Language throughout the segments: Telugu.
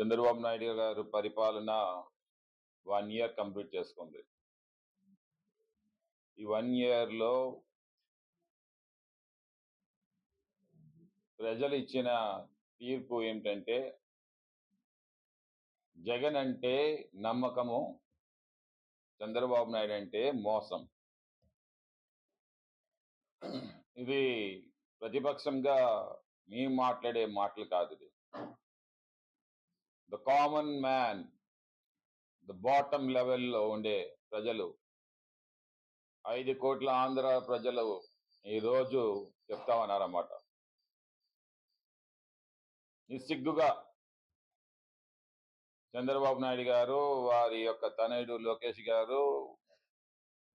చంద్రబాబు నాయుడు గారు పరిపాలన వన్ ఇయర్ కంప్లీట్ చేసుకుంది. ఈ వన్ ఇయర్లో ప్రజలు ఇచ్చిన తీర్పు ఏమిటంటే జగన్ అంటే నమ్మకము చంద్రబాబు నాయుడు అంటే మోసం. ఇది ప్రతిపక్షంగా మేము మాట్లాడే మాటలు కాదు ఇది. The common man the bottom లెవెల్లో ఉండే ప్రజలు. ఐదు కోట్ల ఆంధ్ర ప్రజలు ఈరోజు చెప్తా ఉన్నారన్నమాట. నిస్సిగ్గుగా చంద్రబాబు నాయుడు గారు వారి యొక్క తనయుడు లోకేష్ గారు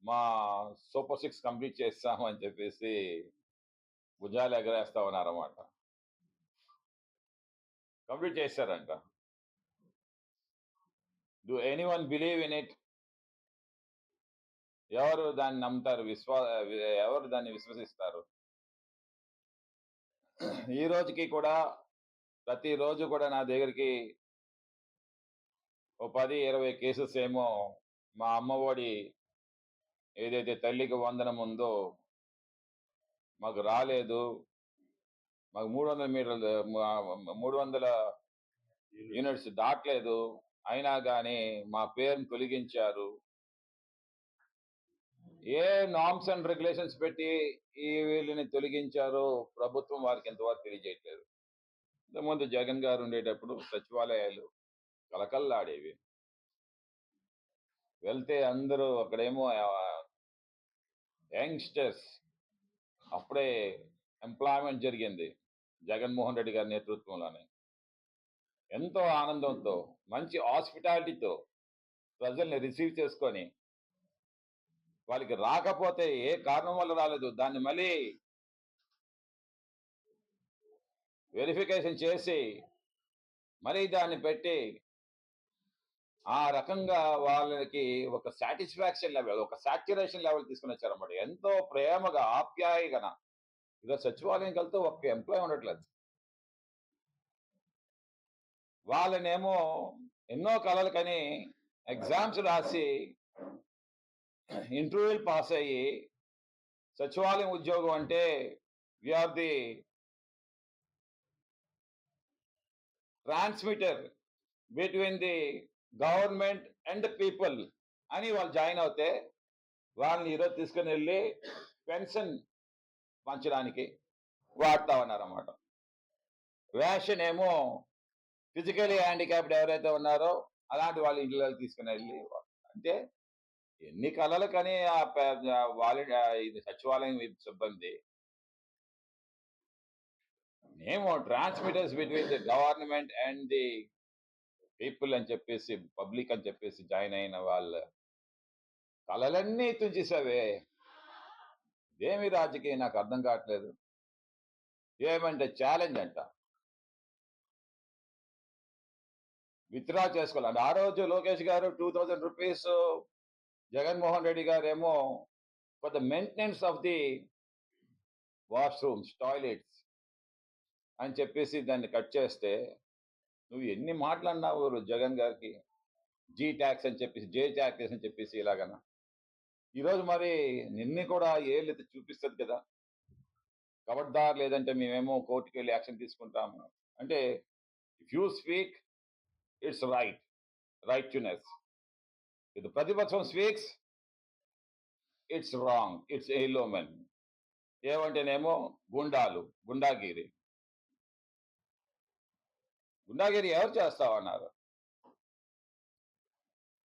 మా సూపర్ సిక్స్ కంప్లీట్ చేస్తామని చెప్పేసి భుజాలు ఎగరేస్తా ఉన్నారన్నమాట. కంప్లీట్ చేశారంట. Do anyone believe in it ఎవరు దాన్ని నమ్ముతారు? విశ్వా ఎవరు దాన్ని విశ్వసిస్తారు? ఈ రోజుకి కూడా ప్రతిరోజు కూడా నా దగ్గరికి ఓ పది ఇరవై కేసెస్ ఏమో మా అమ్మఒడి ఏదైతే తల్లికి వందనం ఉందో మాకు రాలేదు. మాకు మూడు వందల మీటర్లు మూడు వందల యూనిట్స్ దాటలేదు. అయినా కానీ మా పేరును తొలగించారు. ఏ నామ్స్ అండ్ రెగ్యులేషన్స్ పెట్టి ఈ వీళ్ళని తొలగించారో ప్రభుత్వం వారికి ఎంతవరకు తెలియజేయట్లేదు. ఇంతకుముందు జగన్ గారు ఉండేటప్పుడు సచివాలయాలు కలకల్లాడేవి వెళ్తే అందరూ అక్కడేమో యంగ్స్టర్స్ అప్పుడే ఎంప్లాయ్మెంట్ జరిగింది. జగన్మోహన్ రెడ్డి గారి నేతృత్వంలోనే. ఎంతో ఆనందంతో మంచి హాస్పిటాలిటీతో ప్రజల్ని రిసీవ్ చేసుకొని వాళ్ళకి రాకపోతే ఏ కారణం వల్ల రాలేదు దాన్ని మళ్ళీ వెరిఫికేషన్ చేసి మరీ దాన్ని పెట్టి ఆ రకంగా వాళ్ళకి ఒక సాటిస్ఫాక్షన్ లెవెల్ ఒక సాచ్యురేషన్ లెవెల్ తీసుకుని వచ్చారన్నమాట. ఎంతో ప్రేమగా ఆప్యాయగన ఈరోజు సచివాలయం వెళ్తే ఒక్క ఎంప్లాయ్ ఉండట్లేదు. వాళ్ళనేమో ఎన్నో కళలు కని ఎగ్జామ్స్ రాసి ఇంటర్వ్యూలు పాస్ అయ్యి సచివాలయం ఉద్యోగం అంటే we are the transmitter between the government and people అని వాళ్ళు జాయిన్ అవుతే వాళ్ళని ఈరోజు తీసుకుని వెళ్ళి పెన్షన్ పంచడానికి వాడుతా ఉన్నారన్నమాట. రేషన్ ఏమో ఫిజికలీ హ్యాండిక్యాప్డ్ ఎవరైతే ఉన్నారో అలాంటి వాళ్ళ ఇంట్లో తీసుకుని వెళ్ళి అంటే ఎన్ని కళలు కానీ వాళ్ళ ఇది సచివాలయం సిబ్బంది. మేము transmitters between the government and the people అని చెప్పేసి పబ్లిక్ అని చెప్పేసి జాయిన్ అయిన వాళ్ళ కళలన్నీ తుంచేసావే. ఇదేమి రాజకీయం? నాకు అర్థం కావట్లేదు. ఏమంటే ఛాలెంజ్ అంట. విత్డ్రా చేసుకోవాలి. ఆ రోజు Lokesh garu two thousand rupees Jaganmohan Reddy garu ఏమో for the maintenance of the washrooms toilets అని చెప్పేసి దాన్ని కట్ చేస్తే నువ్వు ఎన్ని మాట్లాడినావు జగన్ గారికి? జీ ట్యాక్స్ అని చెప్పేసి జే ట్యాక్స్ అని చెప్పేసి ఇలాగనా ఈరోజు మరి నిన్ను కూడా ఏళ్ళు చూపిస్తుంది కదా? కబడ్దార్ లేదంటే మేమేమో కోర్టుకి వెళ్ళి యాక్షన్ తీసుకుంటాము. అంటే if you speak it's right right టునెస్ ఇది ప్రతిపక్షం స్పీక్స్ ఇట్స్ రాంగ్ ఇట్స్ ఎయిలోమెన్ ఏమంటేనేమో గుండాలు. గుండాగిరి. గుండాగిరి ఎవరు చేస్తామన్నారు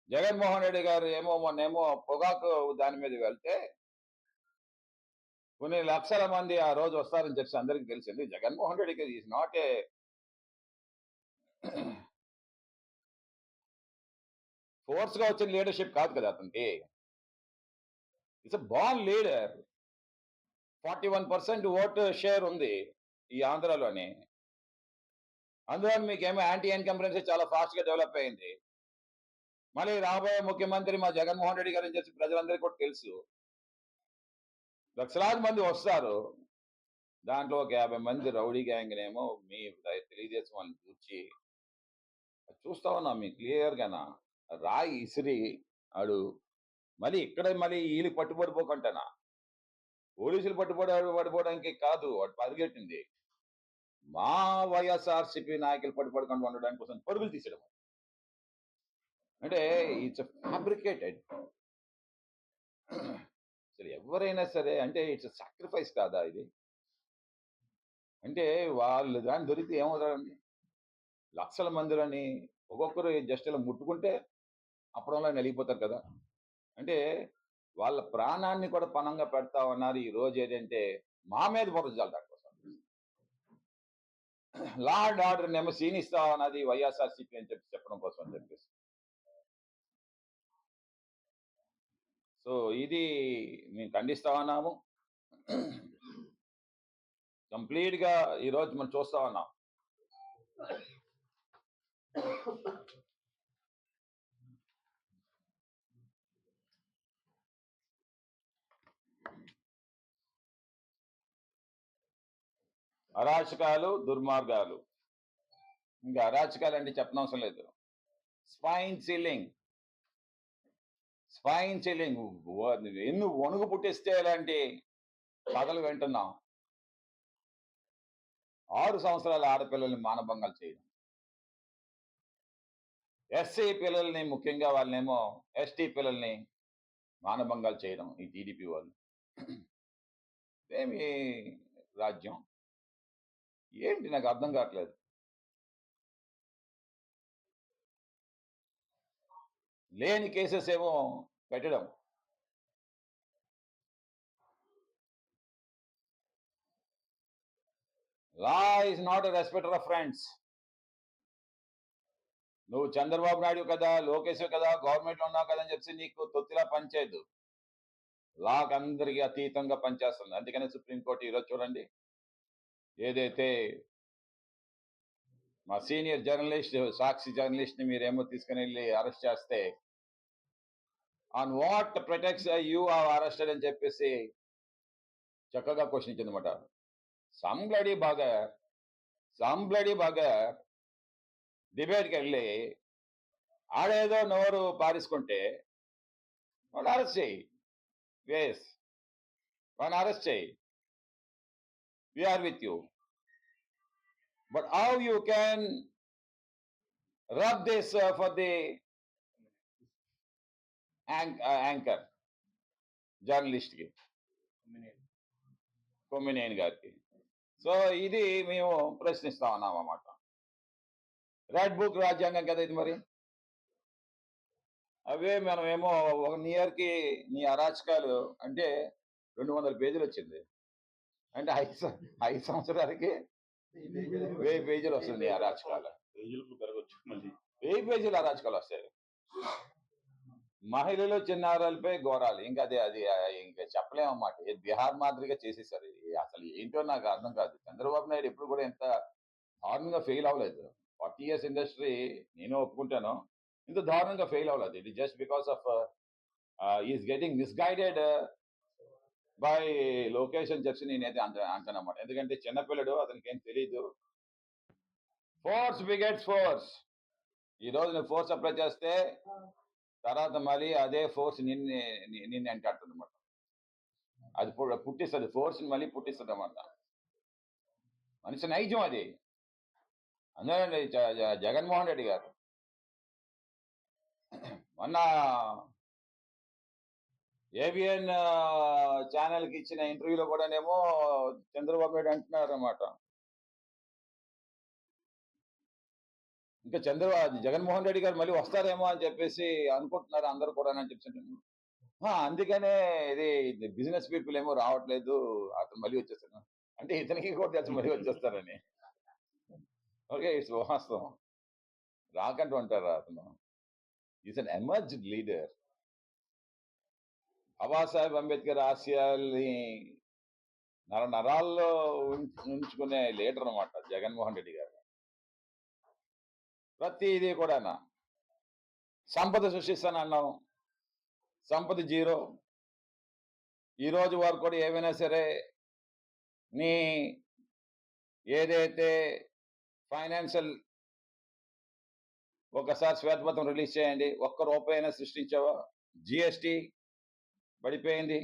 జగన్మోహన్ రెడ్డి గారు ఏమో మొన్నేమో పొగాకు దాని మీద వెళ్తే కొన్ని లక్షల మంది ఆ రోజు వస్తారని చెప్పి అందరికీ తెలిసింది. జగన్మోహన్ రెడ్డికి ఈజ్ నాట్ ఏ ఫోర్స్గా వచ్చిన లీడర్షిప్ కాదు కదా అతనికి. It's born leader forty one percent vote share ఉంది ఈ ఆంధ్రాలోని. అందులో మీకేమో యాంటీ ఇన్కంపరెన్సీ చాలా ఫాస్ట్గా డెవలప్ అయింది. మళ్ళీ రాబోయే ముఖ్యమంత్రి మా జగన్మోహన్ రెడ్డి గారు చెప్పి ప్రజలందరికీ కూడా తెలుసు. లక్షలాది మంది వస్తారు. దాంట్లో ఒక యాభై మంది రౌడీ గ్యాంగ్నేమో మీ తెలియజేసి వాళ్ళని చూచి. చూస్తా ఉన్నా మీ క్లియర్గానా? రాయి ఇసిరి ఆడు మళ్ళీ ఇక్కడ మళ్ళీ ఈళ్ళు పట్టుబడిపోకుండానా. పోలీసులు పట్టుబడి పడిపోవడానికి కాదు వాడు పరిగెట్టింది. మా వైఎస్ఆర్‌సీపీ నాయకులు పట్టుబడకుండా ఉండడానికి కోసం పరుగులు తీసేయడం. అంటే ఇట్స్ ఫ్యాబ్రికేటెడ్. అసలు ఎవరైనా సరే అంటే ఇట్స్ సాక్రిఫైస్ కాదా ఇది? అంటే వాళ్ళు గాని దొరికితే ఏమవుతారండి? లక్షల మందిలోని ఒక్కొక్కరు జస్ట్ ఇలా ముట్టుకుంటే అప్పడంలో నలిగిపోతారు కదా! అంటే వాళ్ళ ప్రాణాన్ని కూడా పణంగా పెడతా ఉన్నారు. ఈ రోజు ఏదంటే మా మీద బురద జల్లడం కోసం. లార్డ్ ఆర్డర్ నేమో క్షీణిస్తా ఉన్నది వైఎస్ఆర్‌సీపీ అని చెప్పి చెప్పడం కోసం అని చెప్పేసి. సో, ఇది మేము ఖండిస్తా ఉన్నాము. కంప్లీట్‌గా ఈరోజు మనం చూస్తా ఉన్నాం. అరాచకాలు, దుర్మార్గాలు. ఇంకా అరాచకాలు అంటే చెప్పనవసరం లేదు. Spine ceiling. స్పైన్ సీలింగ్ ఎన్ని వణుగు పుట్టిస్తే ఇలాంటి కథలు వింటున్నాం. ఆరు సంవత్సరాల ఆడపిల్లల్ని మానభంగాలు చేయడం. ఎస్సీ పిల్లల్ని ముఖ్యంగా వాళ్ళనేమో ఎస్టీ పిల్లల్ని మానభంగాలు చేయడం ఈ టీడీపీ వాళ్ళు. ఏమి రాజ్యం? ఏంటి నాకు అర్థం కావట్లేదు. లేని కేసెస్ ఏమో పెట్టడం. Law is not a respecter of friends. నువ్వు చంద్రబాబు నాయుడు కదా! లోకేష్ కదా! గవర్నమెంట్‌లో ఉన్నావు కదా! అని చెప్పి నీకు తొత్తిలా పనిచేయదు. లాకి అందరికీ అతీతంగా పనిచేస్తుంది. అందుకనే సుప్రీంకోర్టు ఈరోజు చూడండి. ఏదైతే మా సీనియర్ జర్నలిస్ట్ సాక్షి జర్నలిస్ట్‌ని మీరేమో తీసుకొనెళ్ళి అరెస్ట్ చేస్తే on what protects you are arrested అని చెప్పేసి చక్కగా క్వశ్చన్ ఇచ్చిందన్నమాట. సమ్ బాగా బగర్, బాగా డిబేట్కి వెళ్ళి ఆడేదో నోరు పారేసుకుంటే వాడిని అరెస్ట్ చెయ్యి. వేస్ వాడిని అరెస్ట్ చెయ్యి. We are with you. But how you can rub this for the యాంక్ anchor జర్నలిస్ట్‌కి. కొమ్మినేని గారికి. సో, ఇది మేము ప్రశ్నిస్తా ఉన్నామన్నమాట. రెడ్ బుక్ రాజ్యాంగం కదా ఇది మరి. అవే మనమేమో 1 ఇయర్‌కి నీ అరాచకాలు అంటే 200 పేజీలొచ్చింది. అంటే 5 సం 5 సంవత్సరాలకి 1000 పేజీలొస్తుంది నీ అరాచకాలు. 1000 పేజీల అరాచకాలొస్తాయి. మహిళలు, చిన్నారులపై ఘోరాలు. ఇంక అది అది ఇంక చెప్పలేమన్నమాట. ఇది బిహార్ మాదిరిగా చేసేసారు. అసలు ఏంటో నాకు అర్థం కాదు. చంద్రబాబు నాయుడు ఎప్పుడు కూడా ఇంత దారుణంగా ఫెయిల్ అవ్వలేదు. 40 ఇయర్స్ ఇండస్ట్రీ నేను ఒప్పుకుంటాను. ఇంత దారుణంగా ఫెయిల్ అవ్వలేదు. It just because of is getting misguided by Lokesh అని చెప్పి నేనైతే అంట అంటానమాట ఎందుకంటే చిన్నపిల్లడు అతనికి అతనికేం తెలీదు. Force begets force. ఈ రోజు నువ్వు ఫోర్స్ అప్లై చేస్తే తర్వాత మళ్ళీ అదే ఫోర్స్ నిన్నే ని నిన్ను అది పుట్టిస్తుంది ఫోర్స్ మళ్ళీ మళ్ళీ పుట్టిస్తదన్నమాట. మనిషి నైజం అది. అందులోనండి జగన్మోహన్ రెడ్డి గారు. మొన్న ఏబిఎన్ ఛానెల్‌కి ఇచ్చిన ఇంటర్వ్యూలో కూడానేమో చంద్రబాబు నాయుడు అంటున్నారన్నమాట. ఇంకా చంద్రబా జగన్మోహన్ రెడ్డి గారు మళ్ళీ వస్తారేమో అని చెప్పేసి అనుకుంటున్నారు అందరు కూడా అని చెప్పి అందుకనే ఇది బిజినెస్ పీపుల్ ఏమో రావట్లేదు. అతను మళ్ళీ వచ్చేస్తాను అంటే ఇతనికి కూడా తెలిసి మళ్ళీ వచ్చేస్తారని. ఓకే. ఇట్స్ వాస్తవం. రాకంటూ ఉంటారా అతను? Is an emerged leader. Babasaheb Ambedkar ఆశయాల్ని నర నరాల్లో ఉంచుకునే లీడర్ అన్నమాట జగన్మోహన్ రెడ్డి గారు. ప్రతిదీ కూడా సంపద సృష్టిస్తానన్నాం. సంపద జీరో. ఈ రోజు కూడా ఏమైనా సరే నీ ఏదైతే ఫైనాన్షియల్ ఒకసారి శ్వేతపత్రం రిలీజ్ చేయండి ఒక్క రూపాయి అయినా సృష్టించావా జిఎస్టి పడిపోయింది.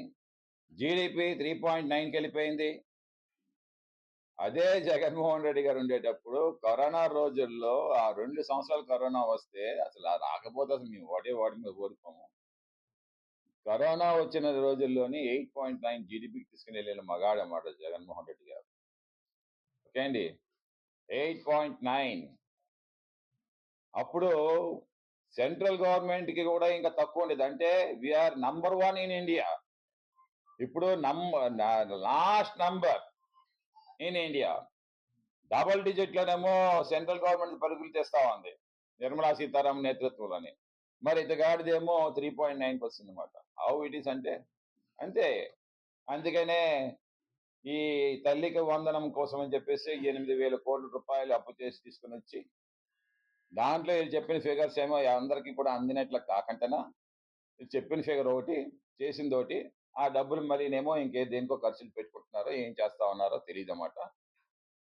జీడిపి త్రీ పాయింట్ నైన్కి వెళ్ళిపోయింది అదే జగన్మోహన్ రెడ్డి గారు ఉండేటప్పుడు కరోనా రోజుల్లో ఆ రెండు సంవత్సరాలు కరోనా వస్తే అసలు ఆ రాకపోతే అసలు మేము ఓడే ఓడి మీద ఓడిపోము. కరోనా వచ్చిన రోజుల్లోని ఎయిట్ పాయింట్ నైన్ జీడిపికి తీసుకుని వెళ్ళిన మగాడన్నమాట జగన్మోహన్ రెడ్డి గారు. ఓకే అండి. ఎయిట్ పాయింట్ నైన్ అప్పుడు సెంట్రల్ గవర్నమెంట్కి కూడా ఇంకా తక్కువ ఉండేది. అంటే we are number one in India ఇప్పుడు number last number in India double digit లోనేమో central government పరుగులు తెస్తా ఉంది. నిర్మలా సీతారామన్ నేతృత్వంలోని. మరి ఇతగాడిదేమో త్రీ పాయింట్ నైన్ పర్సెంట్ అనమాట హౌ ఇట్ ఈస్ అంటే అంతే. అందుకనే ఈ తల్లికి వందనం కోసం అని చెప్పేసి ఎనిమిది వేల కోట్ల రూపాయలు అప్పు చేసి తీసుకుని వచ్చి దాంట్లో వీళ్ళు చెప్పిన ఫిగర్స్ ఏమో అందరికీ కూడా అందినట్లు కాకుండా చెప్పిన ఫిగర్ ఒకటి చేసింది ఒకటి ఆ డబ్బులు మళ్ళీనేమో ఇంకే దేనికో ఖర్చులు పెట్టుకుంటున్నారో ఏం చేస్తా ఉన్నారో తెలియదు అన్నమాట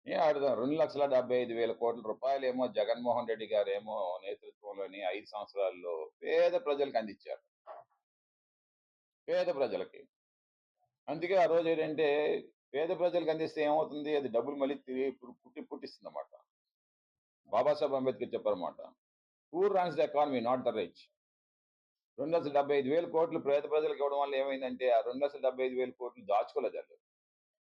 ఏం రెండు లక్షల డెబ్బై ఐదు వేల కోట్ల రూపాయలు ఏమో జగన్మోహన్ రెడ్డి గారు ఏమో నేతృత్వంలోని ఐదు సంవత్సరాల్లో పేద ప్రజలకు అందించారు. పేద ప్రజలకి. అందుకే ఆ రోజు ఏంటంటే పేద ప్రజలకు అందిస్తే ఏమవుతుంది? అది డబ్బులు మళ్ళీ తిరిగి పుట్టి పుట్టిస్తుంది అన్నమాట బాబాసాహెబ్ అంబేద్కర్ చెప్పారన్నమాట. Poor runs the economy not the rich రెండు లక్షల డెబ్బై ఐదు వేల కోట్లు పేద ప్రజలకు ఇవ్వడం వల్ల ఏమైందంటే ఆ రెండు లక్షల డెబ్బై ఐదు వేల కోట్లు దాచుకోలేదు వాళ్ళు.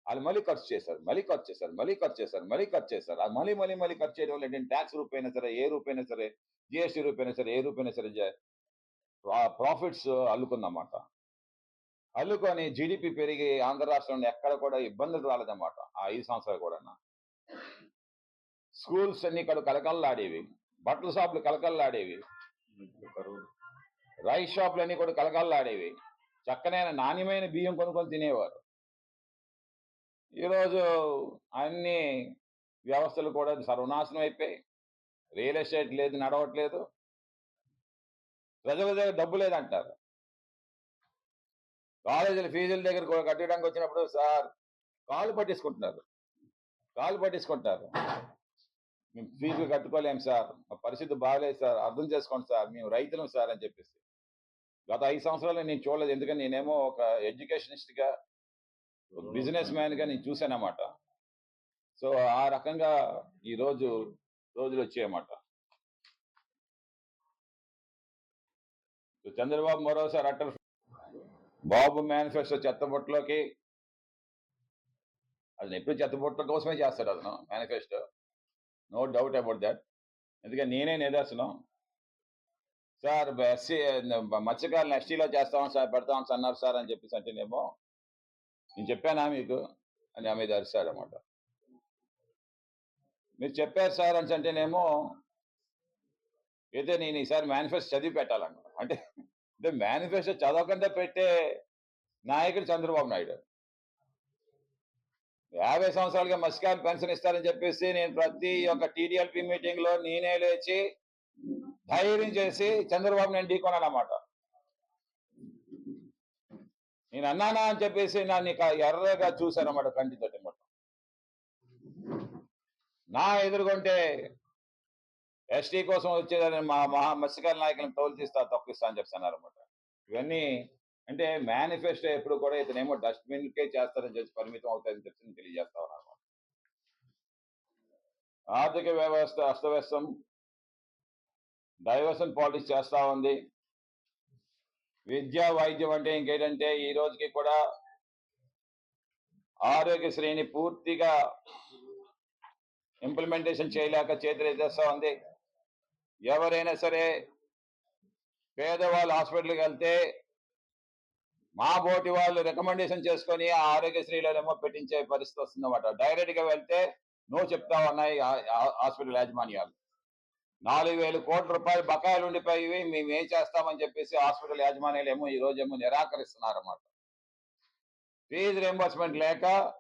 వాళ్ళు మళ్ళీ ఖర్చు చేశారు మళ్ళీ ఖర్చు చేశారు మళ్ళీ ఖర్చు చేశారు మళ్ళీ ఖర్చు చేశారు. అది మళ్ళీ మళ్ళీ మళ్ళీ ఖర్చు చేయడం వల్ల ఏంటంటే ట్యాక్స్ రూపైనా సరే ఏ రూపైనా సరే జిఎస్టీ రూపైనా సరే ఏ రూపైనా సరే ప్రాఫిట్స్ అల్లుకుందన్నమాట. అల్లుకొని జీడిపి పెరిగి ఆంధ్ర రాష్ట్రంలో ఎక్కడ కూడా ఇబ్బందులు రాలేదన్నమాట ఆ ఐదు సంవత్సరాలు కూడా స్కూల్స్ అన్ని ఇక్కడ కలకల్లాడేవి. బట్టల షాపులు కలకల్లాడేవి. రైస్ షాపులు అన్ని కూడా కలకల్లాడేవి. చక్కనైన నాణ్యమైన బియ్యం కొనుక్కొని తినేవారు. ఈరోజు అన్ని వ్యవస్థలు కూడా సర్వనాశనం అయిపోయాయి. రియల్ ఎస్టేట్ లేదు నడవట్లేదు. ప్రజల దగ్గర డబ్బు లేదంటారు. కాలేజీల ఫీజుల దగ్గర కూడా కట్టడానికి వచ్చినప్పుడు సార్ కాలు పట్టించుకుంటున్నారు కాలు పట్టించుకుంటారు మేము ఫీజులు కట్టుకోలేం సార్. మా పరిస్థితి బాగలేదు సార్. అర్థం చేసుకోండి సార్. మేము రైతులం సార్ అని చెప్పేసి. గత ఐదు సంవత్సరాలు నేను చూడలేదు. ఎందుకని నేనేమో ఒక ఎడ్యుకేషనిస్ట్గా బిజినెస్ మ్యాన్గా నేను చూశానన్నమాట. సో ఆ రకంగా ఈ రోజు రోజులు వచ్చాయన్నమాట. చంద్రబాబు మరోసారి అట్టర్ బాబు మేనిఫెస్టో చెత్తబుట్టలోకి అది ఎప్పుడు చెత్తబుట్ల కోసమే చేస్తాడు అతను manifesto. No doubt about that ఎందుకంటే నేనే నిదర్శనం. సార్ ఎస్సీ మత్స్యకారులను ఎస్టీలో చేస్తాం సార్ పెడతాం సార్ అన్నారు సార్ అని చెప్పేసి అంటేనేమో నేను చెప్పానా మీకు? అని ఆమె అరిశాడు అనమాట మీరు చెప్పారు సార్ అని అంటేనేమో అయితే నేను ఈసారి మేనిఫెస్టో చదివి పెట్టాలన్నమాట. అంటే అంటే మేనిఫెస్టో చదవకుండా పెట్టే నాయకుడు చంద్రబాబు నాయుడు. యాభై సంవత్సరాలుగా మత్స్యకారులు పెన్షన్ ఇస్తారని చెప్పేసి నేను ప్రతి ఒక్క టీడీఎల్పీ మీటింగ్లో నేనే లేచి ధైర్యం చేసి చంద్రబాబు నేను ఢీకొన్నానమాట నేను అన్నానా అని చెప్పేసి నన్ను ఎర్రగా చూశానమాట కంటితోటి మొత్తం. నా ఎదుర్కొంటే ఎస్టీ కోసం వచ్చేదని మా మహా మత్స్యకార నాయకులను తోలు తీస్తా తొక్కిస్తా అని చెప్తున్నారు అనమాట ఇవన్నీ అంటే మేనిఫెస్టో ఎప్పుడు కూడా ఇతనేమో డస్ట్బిన్ కే చేస్తారని చెప్పి పరిమితం అవుతాయని చెప్పి నేను తెలియజేస్తా ఉన్నాను అన్నమాట. ఆర్థిక వ్యవస్థ అస్తవ్యస్తం డైవర్షన్ పాలిటిక్స్ చేస్తా ఉంది విద్యా వైద్యం అంటే ఇంకేంటంటే ఈ రోజుకి కూడా ఆరోగ్యశ్రేణి పూర్తిగా ఇంప్లిమెంటేషన్ చేయలేక చేతులు ఎత్తేస్తా ఉంది ఎవరైనా సరే పేదవాళ్ళు హాస్పిటల్కి వెళ్తే మా బోటి వాళ్ళు రికమెండేషన్ చేసుకొని ఆ ఆరోగ్యశ్రీలోనేమో పెట్టించే పరిస్థితి వస్తుందన్నమాట. డైరెక్ట్గా వెళ్తే నువ్వు చెప్తా ఉన్నాయి హాస్పిటల్ యాజమాన్యాలు? నాలుగు వేల కోట్ల రూపాయలు బకాయిలు ఉండిపోయి మేము ఏం చేస్తామని చెప్పేసి హాస్పిటల్ యాజమాన్యాలు ఏమో ఈ రోజు ఏమో నిరాకరిస్తున్నారన్నమాట. ఫీజు రియంబర్స్మెంట్ లేక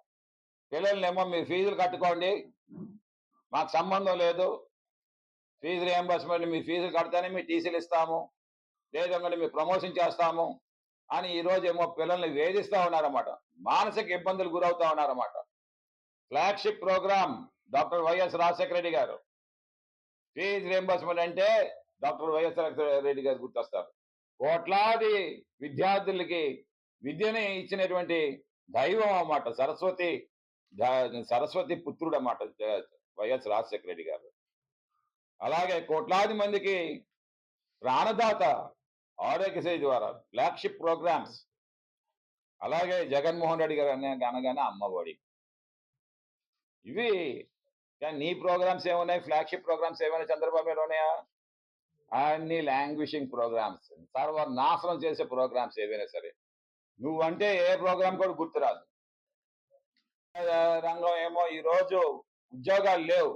పిల్లలనేమో మీరు ఫీజులు కట్టుకోండి మాకు సంబంధం లేదు. ఫీజు రియంబర్స్మెంట్ మీ ఫీజులు కడితేనే మీ టీసీలు ఇస్తాము. లేదంటే మీ ప్రమోషన్ చేస్తాము. అని ఈ ఏమో పిల్లల్ని వేధిస్తా ఉన్నారన్నమాట. మానసిక ఇబ్బందులు గురవుతా ఉన్నారన్నమాట. Flagship programme doctor YS Rajasekhara Reddy garu. Fee reimbursement అంటే డాక్టర్ వైఎస్ రెడ్డి గారు గుర్తొస్తారు. కోట్లాది విద్యార్థులకి విద్యని ఇచ్చినటువంటి దైవం అన్నమాట. సరస్వతి సరస్వతి పుత్రుడు అన్నమాట వైఎస్ రాజశేఖర రెడ్డి గారు. అలాగే కోట్లాది మందికి ప్రాణదాత ఆరోగ్యశ్రీ ద్వారా ఫ్లాగ్షిప్ ప్రోగ్రామ్స్ అలాగే జగన్మోహన్ రెడ్డి గారు అనే అనగానే అమ్మఒడి ఇవి కానీ నీ ప్రోగ్రామ్స్ ఏమున్నాయి? ఫ్లాగ్షిప్ ప్రోగ్రామ్స్ ఏమైనా చంద్రబాబు నాయుడు ఉన్నాయా? అన్ని లాంగ్విషింగ్ ప్రోగ్రామ్స్ సర్వనాశనం చేసే ప్రోగ్రామ్స్ ఏవైనా సరే. నువ్వంటే ఏ ప్రోగ్రామ్ కూడా గుర్తురాదు. రంగం ఏమో ఈ రోజు ఉద్యోగాలు లేవు.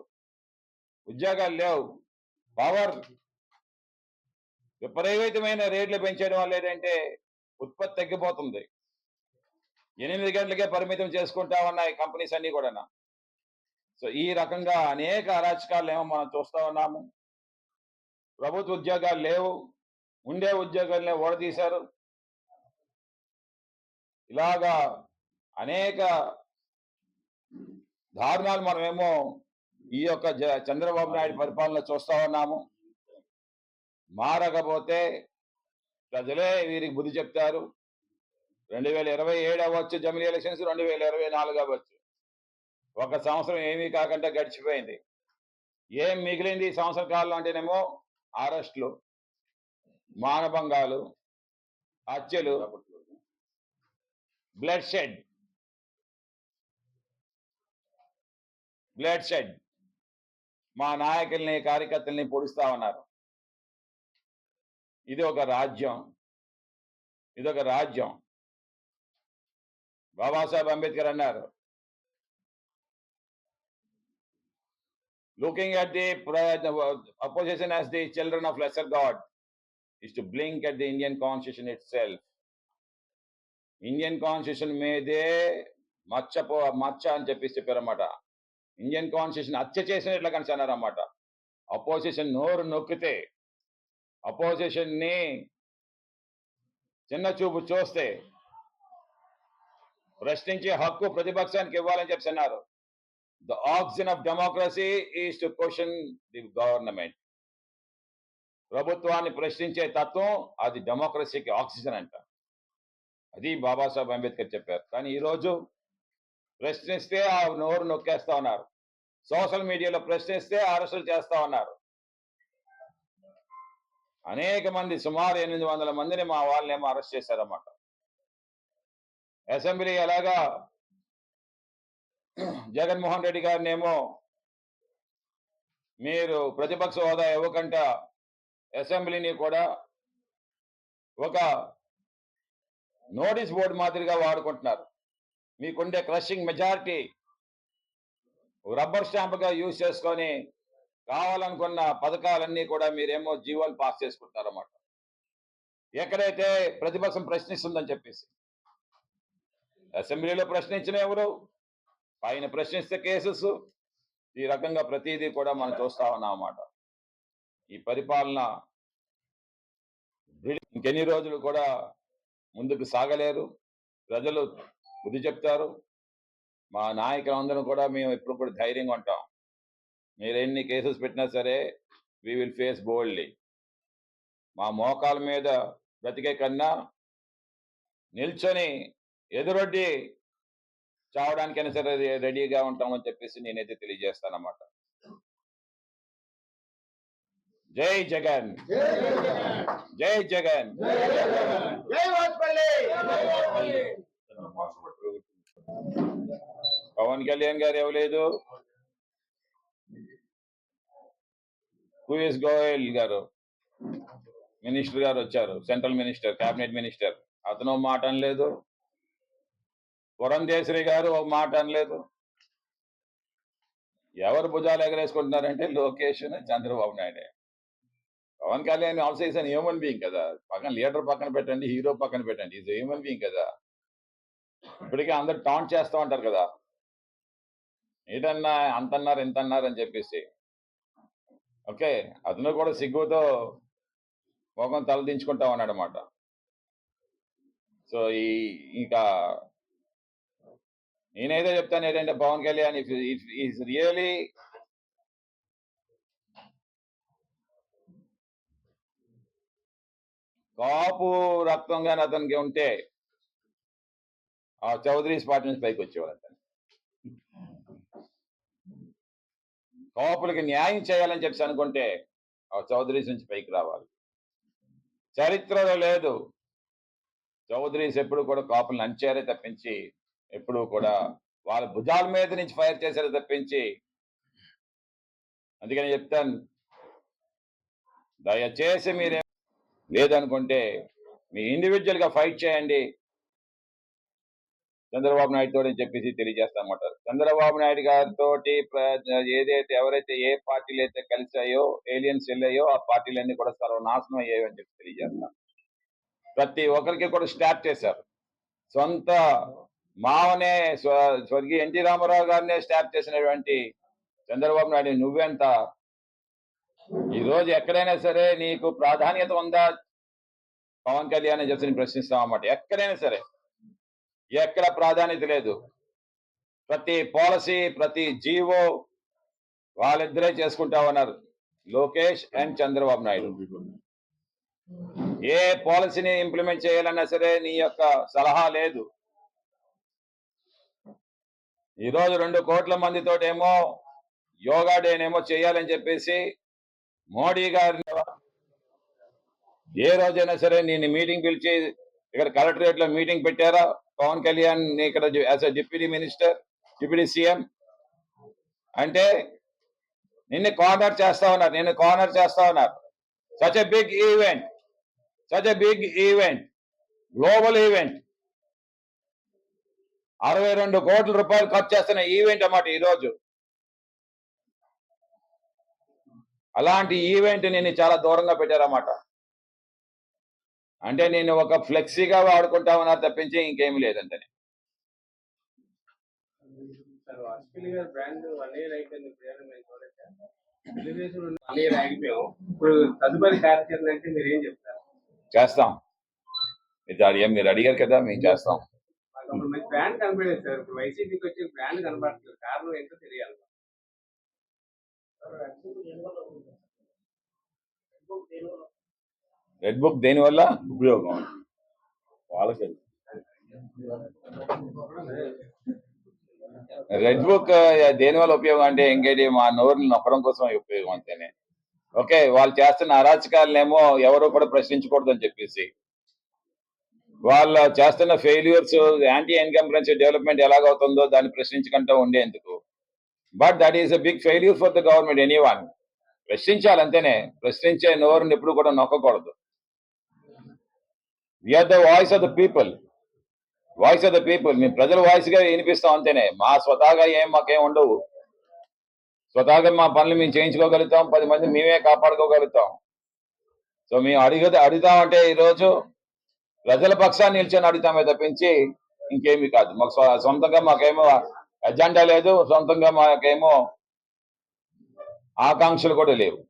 ఉద్యోగాలు లేవు. పవర్ విపరీతమైన రేట్లు పెంచేయడం వల్ల ఏంటంటే ఉత్పత్తి తగ్గిపోతుంది. ఎనిమిది గంటలకే పరిమితం చేసుకుంటా ఉన్నాయి కంపెనీస్ అన్ని కూడా సో ఈ రకంగా అనేక అరాచకాలు ఏమో మనం చూస్తూ ఉన్నాము. ప్రభుత్వ ఉద్యోగాలు లేవు. ఉండే ఉద్యోగాలనే ఓడదీశారు. ఇలాగా అనేక దారుణాలు మనమేమో ఈ యొక్క జ- చంద్రబాబు నాయుడు పరిపాలన చూస్తా ఉన్నాము. మారకపోతే ప్రజలే వీరికి బుద్ధి చెప్తారు. రెండు వేల ఇరవై ఏడు అవ్వచ్చు జమిలీ ఎలక్షన్స్ రెండు వేల ఇరవై నాలుగు అవ్వచ్చు. ఒక సంవత్సరం ఏమీ కాకుండా గడిచిపోయింది. ఏం మిగిలింది ఈ సంవత్సర కాలంలో అంటేనేమో అరెస్టులు మానభంగాలు హత్యలు బ్లడ్ షెడ్. Blood shed. మా నాయకుల్ని కార్యకర్తల్ని పొడుస్తా ఉన్నారు. ఇది ఒక రాజ్యం. ఇది ఒక రాజ్యం. బాబాసాహెబ్ అంబేద్కర్ అన్నారు. Looking at the opposition as the children of lesser god is to blink at the Indian constitution itself Indian constitution మీదే మచ్చపో మచ్చ అని చెప్పేసి చెప్పారన్నమాట ఇండియన్ కాన్స్టిట్యూషన్ హత్య చేసినట్లు కనిసన్నారన్నమాట అపోజిషన్ నోరు నొక్కితే అపోజిషన్ని చిన్న చూపు చూస్తే ప్రశ్నించే హక్కు ప్రతిపక్షానికి ఇవ్వాలని చెప్తున్నారు. The oxygen of democracy is to question the government. ప్రభుత్వాన్ని ప్రశ్నించే తత్వం అది డెమోక్రసీకి ఆక్సిజన్ అంట. అది బాబాసాహెబ్ అంబేద్కర్ చెప్పారు. కానీ ఈరోజు ప్రశ్నిస్తే ఆ నోరు నొక్కేస్తా ఉన్నారు. సోషల్ మీడియాలో ప్రశ్నిస్తే అరెస్టులు చేస్తా ఉన్నారు. అనేక మంది సుమారు ఎనిమిది వందల మందిని మా వాళ్ళనేమో అరెస్ట్ చేశారన్నమాట. అసెంబ్లీ ఎలాగా జగన్మోహన్ రెడ్డి గారినేమో మీరు ప్రతిపక్ష హోదా ఇవ్వకుండా అసెంబ్లీని కూడా ఒక నోటీస్ బోర్డు మాదిరిగా వాడుకుంటున్నారు. మీకుండే క్రషింగ్ మెజారిటీ రబ్బర్ స్టాంప్గా యూజ్ చేసుకొని కావాలనుకున్న పథకాలన్నీ కూడా మీరేమో జీవోలు పాస్ చేసుకుంటారన్నమాట ఎక్కడైతే ప్రతిపక్షం ప్రశ్నిస్తుందని చెప్పేసి. అసెంబ్లీలో ప్రశ్నించిన ఎవరు? పైన ప్రశ్నిస్తే కేసెస్. ఈ రకంగా ప్రతిదీ కూడా మనం చూస్తా ఉన్నామన్నమాట. ఈ పరిపాలన ఇంకెన్ని రోజులు కూడా ముందుకు సాగలేరు ప్రజలు బుద్ధి చెప్తారు. మా నాయకులందరం కూడా మేము ఎప్పుడు కూడా ధైర్యంగా ఉంటాం. మీరు ఎన్ని కేసెస్ పెట్టినా సరే వి విల్ ఫేస్ బోల్డ్లీ మా మోకాల మీద బ్రతికే కన్నా నిల్చొని ఎదురొడ్డి చావడానికైనా సరే రెడీగా ఉంటామని చెప్పేసి నేనైతే తెలియజేస్తానన్నమాట జై జగన్. జై జగన్. పవన్ కళ్యాణ్ గారు ఇవ్వలేదు కుయేస్ గోయల్ గారు? మినిస్టర్ గారు వచ్చారు. సెంట్రల్ మినిస్టర్ కేబినెట్ మినిస్టర్ అతను మాట అనలేదు. పురంధేశ్వరి గారు ఒక మాట అనలేదు. ఎవరు భుజాలు ఎగరేసుకుంటున్నారంటే లోకేష్ చంద్రబాబు నాయుడే. Pawan Kalyan also is an human being కదా. పక్కన లీడర్ పక్కన పెట్టండి హీరో పక్కన పెట్టండి. ఈజ్ హ్యూమన్ బీయింగ్ కదా. ఇప్పటికే అందరు టాంట్ చేస్తూ ఉంటారు కదా. ఏంటన్నా అంత అన్నారు ఇంత అన్నారు అని చెప్పేసి. ఓకే. అతను కూడా సిగ్గుతో మొఖం తలదించుకుంటా ఉన్నాడు అనమాట సో ఈ ఇంకా నేనైతే చెప్తాను ఏంటంటే Pawan Kalyan if if is really Kapu రక్తం కానీ అతనికి ఉంటే ఆ చౌదరీస్ పార్టీ నుంచి పైకి వచ్చేవాడు అతను. కాపులకి న్యాయం చేయాలని చెప్పి అనుకుంటే ఆ చౌదరీస్ నుంచి పైకి రావాలి. చరిత్రలో లేదు. చౌదరీస్ ఎప్పుడు కూడా కాపులను అంచారే తప్పించి ఎప్పుడు కూడా వాళ్ళ భుజాల మీద నుంచి ఫైర్ చేశారే తప్పించి. అందుకని చెప్తాను. దయచేసి మీరే లేదనుకుంటే మీ ఇండివిజువల్గా ఫైట్ చేయండి. చంద్రబాబు నాయుడు తోటి అని చెప్పేసి తెలియజేస్తామంటారు. చంద్రబాబు నాయుడు గారితో ఏదైతే ఎవరైతే ఏ పార్టీలు అయితే కలిసాయో ఏలియన్స్ వెళ్ళాయో ఆ పార్టీలన్నీ కూడా సర్వనాశనం అయ్యాయో అని చెప్పి తెలియజేస్తాం. ప్రతి ఒక్కరికి కూడా స్టార్ట్ చేశారు. సొంత మావనే స్వర్గీయ ఎన్టీ రామారావు గారినే స్టార్ట్ చేసినటువంటి చంద్రబాబు నాయుడు నువ్వెంత? ఈ రోజు ఎక్కడైనా సరే నీకు ప్రాధాన్యత ఉందా? పవన్ కళ్యాణ్ అని చెప్పి ప్రశ్నిస్తాం అన్నమాట. ఎక్కడైనా సరే. ఎక్కడ ప్రాధాన్యత లేదు. ప్రతి పాలసీ ప్రతి జీవో వాళ్ళిద్దరే చేసుకుంటా ఉన్నారు. లోకేష్ అండ్ చంద్రబాబు నాయుడు. ఏ పాలసీని ఇంప్లిమెంట్ చేయాలన్నా సరే నీ యొక్క సలహా లేదు. ఈరోజు రెండు కోట్ల మందితోటేమో యోగా డేనేమో చేయాలని చెప్పేసి మోడీ గారిని ఏ రోజైనా సరే నేను మీటింగ్ పిలిచి ఇక్కడ కలెక్టరేట్లో మీటింగ్ పెట్టారా? పవన్ కళ్యాణ్ ఇక్కడ as a deputy minister deputy CM. అంటే నిన్ను కార్నర్ చేస్తా ఉన్నారు నిన్ను కార్నర్ చేస్తా ఉన్నారు. Such a big event such a big event global event అరవై రెండు కోట్ల రూపాయలు ఖర్చు చేస్తున్న ఈవెంట్ అన్నమాట ఈ రోజు అలాంటి ఈవెంట్ నేను చాలా దూరంగా పెట్టారన్నమాట. అంటే నేను ఒక ఫ్లెక్సీగా వాడుకుంటా ఉన్నారు తప్పించి ఇంకేమీ లేదంటే. అంటే మీరు ఏం చెప్తారు? చేస్తాం. మీరు అడిగారు మీరు అడిగారు కదా మేము చేస్తాం. బ్రాండ్ కనపడేది సార్. ఇప్పుడు వైసీపీకి వచ్చే బ్రాండ్ కనపడట్లేదు కారణం ఏంటో తెలియాలి రెడ్ బుక్ దేని వల్ల? ఉపయోగం. వాళ్ళకి రెడ్ బుక్ దేని వల్ల ఉపయోగం అంటే ఇంకేంటి మా నోరుని నొక్కడం కోసం ఉపయోగం అంతేనే. ఓకే వాళ్ళు చేస్తున్న అరాచకాలనేమో ఎవరు కూడా ప్రశ్నించకూడదు అని చెప్పేసి. వాళ్ళు చేస్తున్న ఫెయిల్యూర్స్ యాంటీ ఎన్కంపరెన్సీ డెవలప్మెంట్ ఎలాగవుతుందో దాన్ని ప్రశ్నించకుండా ఉండేందుకు. But that is a big failure for the government anyone ప్రశ్నించాలి అంతేనే ప్రశ్నించే నోరుని ఎప్పుడు కూడా నొక్కకూడదు. We are the voice of the people voice of the people మేము ప్రజల వాయిస్గా వినిపిస్తాం అంతేనే. మా స్వతహాగా ఏం మాకేం ఉండవు. స్వతహాగా మా పనులు మేము చేయించుకోగలుగుతాం. పది మంది మేమే కాపాడుకోగలుగుతాం. సో మేము అడిగితే అడుగుతామంటే ఈరోజు ప్రజల పక్షాన్ని నిల్చొని అడుగుతామే తప్పించి ఇంకేమీ కాదు. మాకు సొంతంగా మాకేమో ఎజెండా లేదు. సొంతంగా మాకేమో ఆకాంక్షలు కూడా లేవు.